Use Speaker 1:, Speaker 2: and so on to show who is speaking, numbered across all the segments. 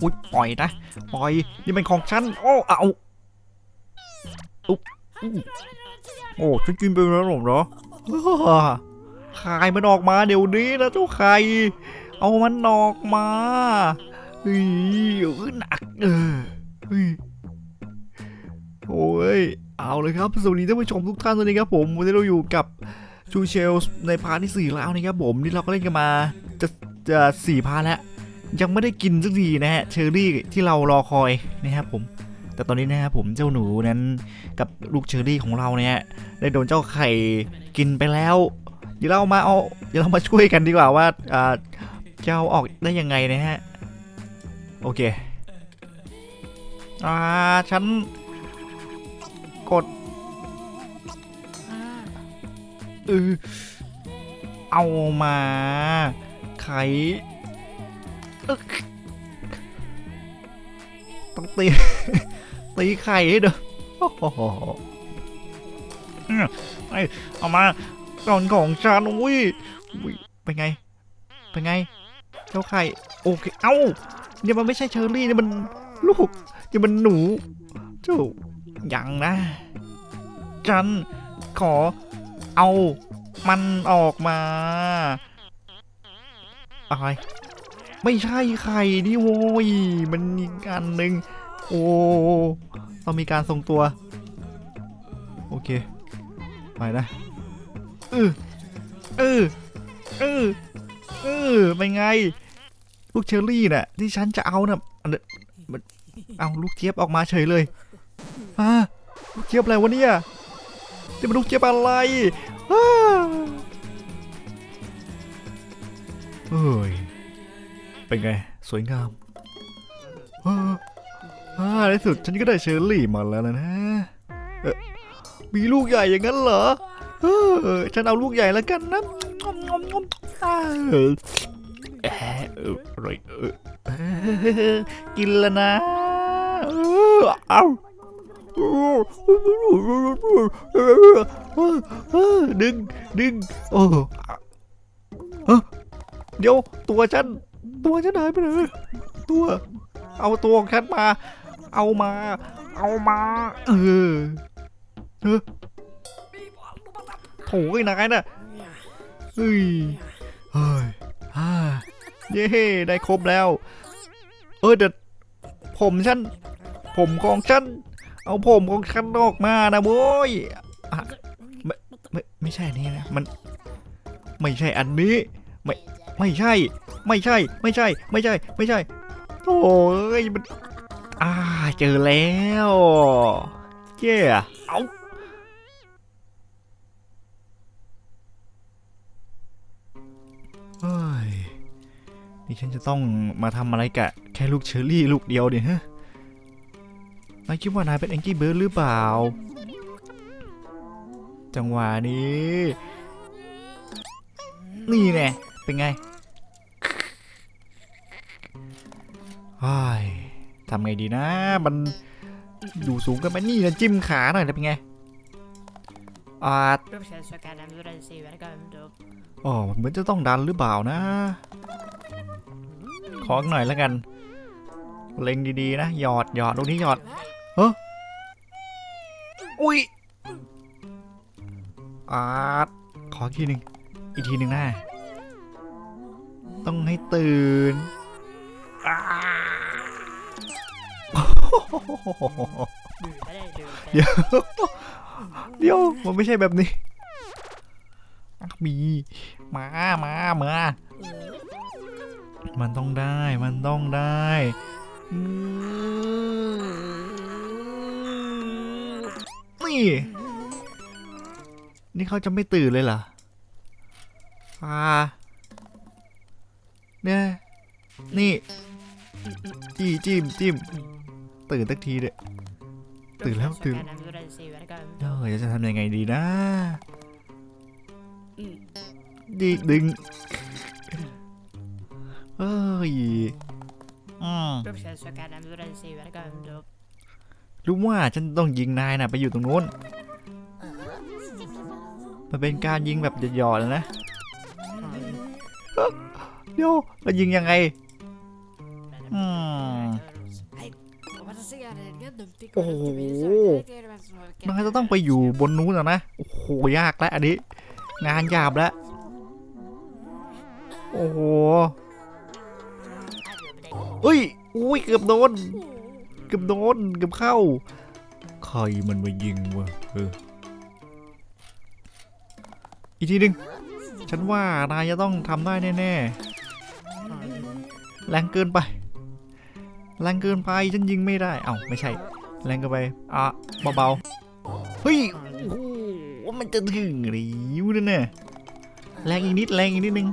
Speaker 1: อุ้ยปล่อยนะปล่อยนี่เป็นของฉันโอ้เอาอุ๊บอู้โอ้ฉันกินไปแล้วเหรออ้าคายมันออกมาเดี๋ยวนี้นะเจ้าไข่เอามันออกมาเฮ้ยเออหนักเออเฮ้ยโอ้ยเอาเลยครับสวัสดีท่านผู้ชมทุกท่านเลยนะครับผมวันนี้เราอยู่กับชูเชลในพาร์ทที่สี่แล้วนะครับผมนี่เราก็เล่นกันมาจะจะสี่พาร์ทแล้ว ยังไม่ได้กินสักทีนะฮะเชอร์รี่ที่เรารอคอยนะครับผม แต่ตอนนี้นะครับผมเจ้าหนูนั้นกับลูกเชอร์รี่ของเราเนี่ยได้โดนเจ้าไข่กินไปแล้ว เดี๋ยวเรามาเอาเดี๋ยวเรามาช่วยกันดีกว่าว่าอ่าจะเอาออกได้ยังไงนะฮะโอเคอ่าฉันกดเออเอามาไข่ ต้องตี ตีไข่ให้ด้อโอ้โหไอ้เอามาก่อนของฉันอุ้ยอุ้ยเป็นไง เป็นไง เจ้าไข่โอเค เอ้าเนี่ยมันไม่ใช่เชอร์รี่เนี่ยมันลูกเนี่ยมันหนูจ้ายังนะ ฉันขอเอามันออกมาอะไร ไม่ใช่ไข่นี่โว้ย มันมีการหนึ่งโอ้ต้องมีการทรงตัว โอเค ไปนะเออเออเออเออเป็นไง ลูกเชอร์รี่น่ะ ที่ฉันจะเอาน่ะอันเดนมันเอาลูกเจี๊ยบออกมาเฉยเลยอ่าลูกเจี๊ยบอะไรวะเนี่ยจะเป็นลูกเจี๊ยบอะไรเฮ้ย เป็นไง สวยงามอ่าในสุดฉันก็ได้เชอร์รี่มาแล้วนะนะเอ๊ะมีลูกใหญ่อย่างนั้นเหรอเออฉันเอาลูกใหญ่แล้วกันนะงอมงมแอะเอออร่อยกินแล้วนะเอาดึงดึงโอ้เอ้อเดี๋ยวตัวฉัน ตัวฉันหายไปไหนตัว เอาตัวของฉันมา เอามา เอามา เออเออโถไอ้นายน่ะเฮ้ยเฮ้ยเย้ได้ครบแล้ว เออเดี๋ยวผมฉัน ผมของฉัน เอาผมของฉันออกมานะโว้ยอะไม่ไม่ไม่ใช่อันนี้นะมัน ไม่ใช่อันนี้ ไม่ไม่ใช่ ไม่ใช่ ไม่ใช่ ไม่ใช่ ไม่ใช่ โอ้ยมันอ่าเจอแล้วเจ้เอาเฮ้ยนี่ฉันจะต้องมาทำอะไรกะแค่ลูกเชอร์รี่ลูกเดียวเนี่ยฮะนายคิดว่านายเป็นแองกี้เบิร์ดหรือเปล่า จังหวะนี้ นี่แน่เป็นไง ฮ้ยทำไงดีนะ มันอยู่สูงกันไปนี่นะจิ้มขาหน่อยนะเป็นไงอ่าอ๋อเหมือนจะต้องดันหรือเปล่านะ ขออีกหน่อยแล้วกัน เล็งดีๆนะ หยอดหยอดตรงนี้หยอดเฮ้ออุ้ยอ่าขออีกทีหนึ่งอีกทีหนึ่งนะ ต้องให้ตื่นอ่า เดี๋ยวเดี๋ยวมันไม่ใช่แบบนี้มีมามามามันต้องได้มันต้องได้นี่ นี่เขาจะไม่ตื่นเลยเหรออ่าเนี่ยนี่ จี้จิ้มจิ้ม ตื่นสักทีเด้อ Từ
Speaker 2: Proszę
Speaker 1: lâu, từ-
Speaker 2: szukać ambulancji, welcome
Speaker 1: เอ
Speaker 2: to
Speaker 1: อจะทำยังไงดีนะดีดึงเอ้ยอืม
Speaker 2: Proszę szukać ambulancji, welcome to
Speaker 1: รู้ว่าฉันต้องยิงนายนะไปอยู่ตรงนู้น มันเป็นการยิงแบบหยอดๆนะเดี๋ยวเรายิงยังไงอืม
Speaker 2: โอ้
Speaker 1: โอ้
Speaker 2: โห
Speaker 1: โหนายจะต้องไปอยู่บนนู้นอะนะ โอ้โห ยากแล้วอันนี้ งานหยาบแล้ว โอ้โหเอ้ย อุ้ย เกือบโดน เกือบโดน เกือบเข้า ใครมันมายิงวะเออ อีกทีหนึ่งฉันว่านายจะต้องทำได้แน่ ๆ แรงเกินไป แรงเกินไปฉันยิงไม่ได้ เอ้าไม่ใช่ แรงเกินไปอะเบาๆเฮ้ยโอ้โหมันจะถึงหรือนั่นน่ะแรงอีกนิดแรงอีกนิดนึง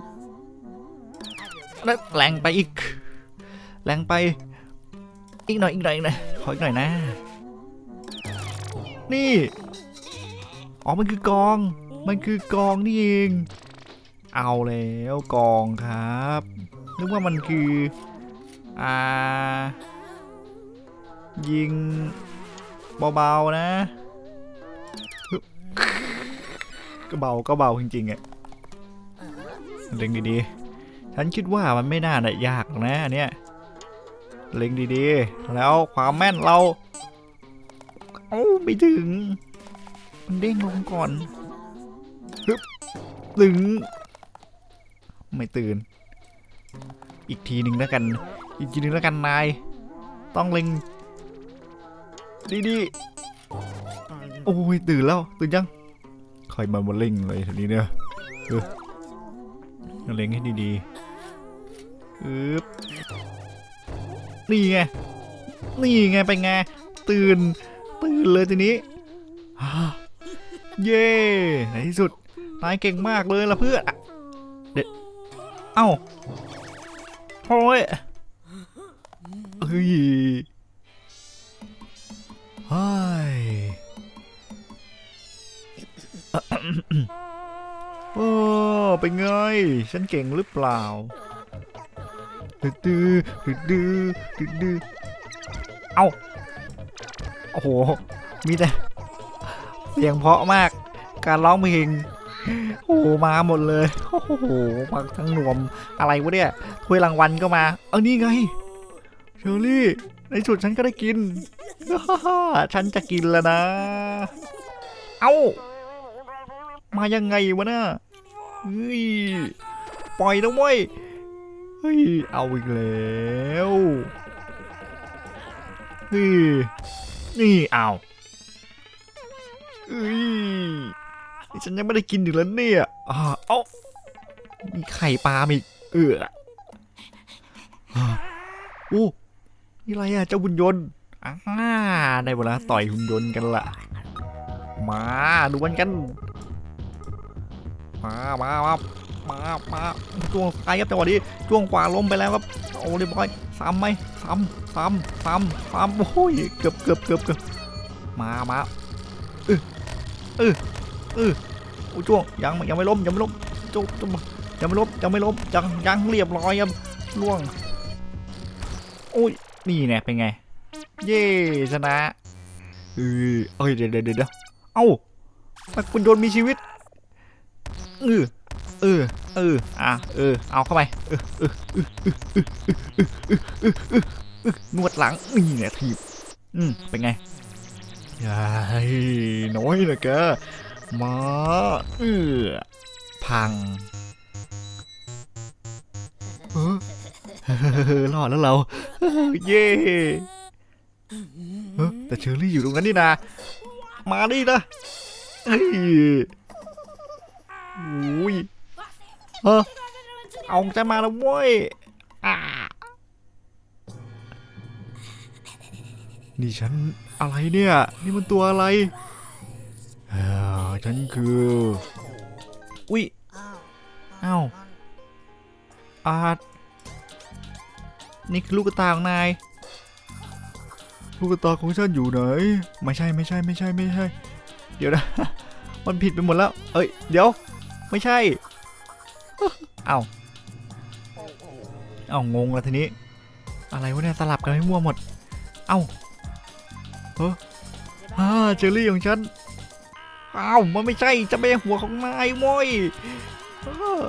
Speaker 1: แล้วแรงไปอีก แรงไป อีกหน่อยอีกหน่อยน่อยขออีกหน่อยนะ นี่อ๋อมันคือกอง มันคือกองนี่เอง เอาแล้วกองครับนึกว่ามันคือ อ่า ยิงเบาๆนะก็เบาก็เบาจริงๆอะเล็งดีๆ ฉันคิดว่ามันไม่น่าจะยากหรอกนะอันเนี้ยเล็งดีๆ แล้วความแม่นเราเอ้าไม่ถึง มันเด้งลงก่อนฮึบตึง ไม่ตื่น อีกทีหนึ่งแล้วกัน อีกทีหนึ่งแล้วกันนาย ต้องเล็ง ดีๆโอ้ยตื่นแล้ว ตื่นยังใครมามาเล่งเลยทีนี้เนี่ยเออเล็งให้ดีๆอึ๊บนี่ไง นี่ไงไปนไง ตื่น ตื่นเลยทีนี้ฮ่าเย้ในที่สุด นายเก่งมากเลยล่ะเพื่อนอะเด็ดเอ้าโอ้ย เฮ้ยเฮ้ยโอ้เป็นไง ฉันเก่งหรือเปล่าดื้อดื้อดื้อดื้อดื้อเอ้า โอ้โห มีแต่เสียงเพาะมาก การร้องเพลงโอ้มาหมดเลย โอ้โหมาทั้งหนวมอะไรวะเนี่ยถ้วยรางวัลก็มา เอานี่ไง อรี่ ในสุดฉันก็ได้กินฉันจะกินแล้วนะ เอ้า มายังไงวะน่ะเฮ้ย ปล่อยนะเว้ย เฮ้ย เอาอีกแล้วเฮ้ยนี่เอาเฮ้ยนี่ฉันยังไม่ได้กินอีกแล้วเนี่ยอ่าเอ้ามีไข่ปลาอีก เอออ่าอู้ นี่อะไรอะเจ้าบุญยนต์อ่าได้เวลาต่อยหุ่นยนต์กันละมาดูกันกัน มามามามามาช่วงซ้ายครับจังหวะนี้ช่วงขวาล้มไปแล้วครับโอ้เรียบร้อยซ้ำไหมซ้ำซ้ำซ้ำซ้ำโอ้ยเกือบเกือบเกือบเกือบมามาเออเออเออโอ้ช่วงยังยังไม่ล้มยังไม่ล้มจุ๊บจุบยังไม่ล้มยังไม่ล้มยังยังเรียบร้อยครับล่วงโอ้ย นี่ไงเป็นไง เย่ชนะเออเดี๋ยวเดี๋ยวเดี๋ยวเอ้าแต่คุณโดนมีชีวิตเออเออเอออะเออเอาเข้าไปเออเออเออนวดหลังนี่เทีบอืมเป็นไงยายน้อยนะแกมาเออพัง รอดแล้วเรา เย่แต่เชอรี่อยู่ตรงนั้นนี่นะมาดินะเฮ้ยโอ้ยเออเอาจะมาแล้วเว้ยนี่ฉันอะไรเนี่ย นี่มันตัวอะไรฉันคือ อุ้ยเอ้าอา นี่คือลูกตาของนาย ลูกตาของฉันอยู่ไหน ไม่ใช่ไม่ใช่ไม่ใช่ไม่ใช่ เดี๋ยวนะ มันผิดไปหมดแล้ว เอ้ย เดี๋ยว ไม่ใช่ เอ้า เอ้างงแล้วทีนี้ อะไรวะเนี่ยสลับกันให้มั่วหมด เอ้าเฮ้ออ่าเจอรี่ของฉันเอ้ามันไม่ใช่ จะเป็นหัวของนายโว้ย เออ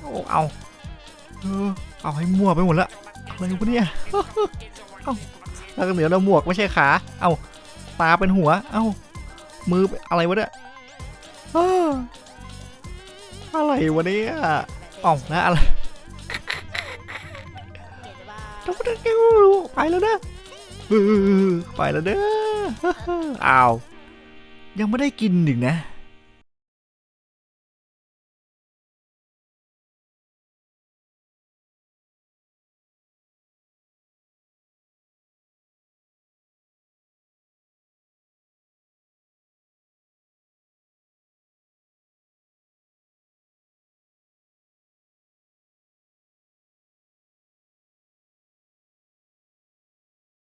Speaker 1: โอ้เอาเออเอาให้มั่วไปหมดแล้ว อะไรวะเนี่ยเอ้าแล้วก็เหนือเราหมวกไม่ใช่ขา เอ้าตาเป็นหัว เอ้ามืออะไรวะเนี่ยอะไรวะเนี่ยเอ้านะอะไรต้องไปไปแล้วนะไปแล้วเด้ออ้าวยังไม่ได้กินอีกนะ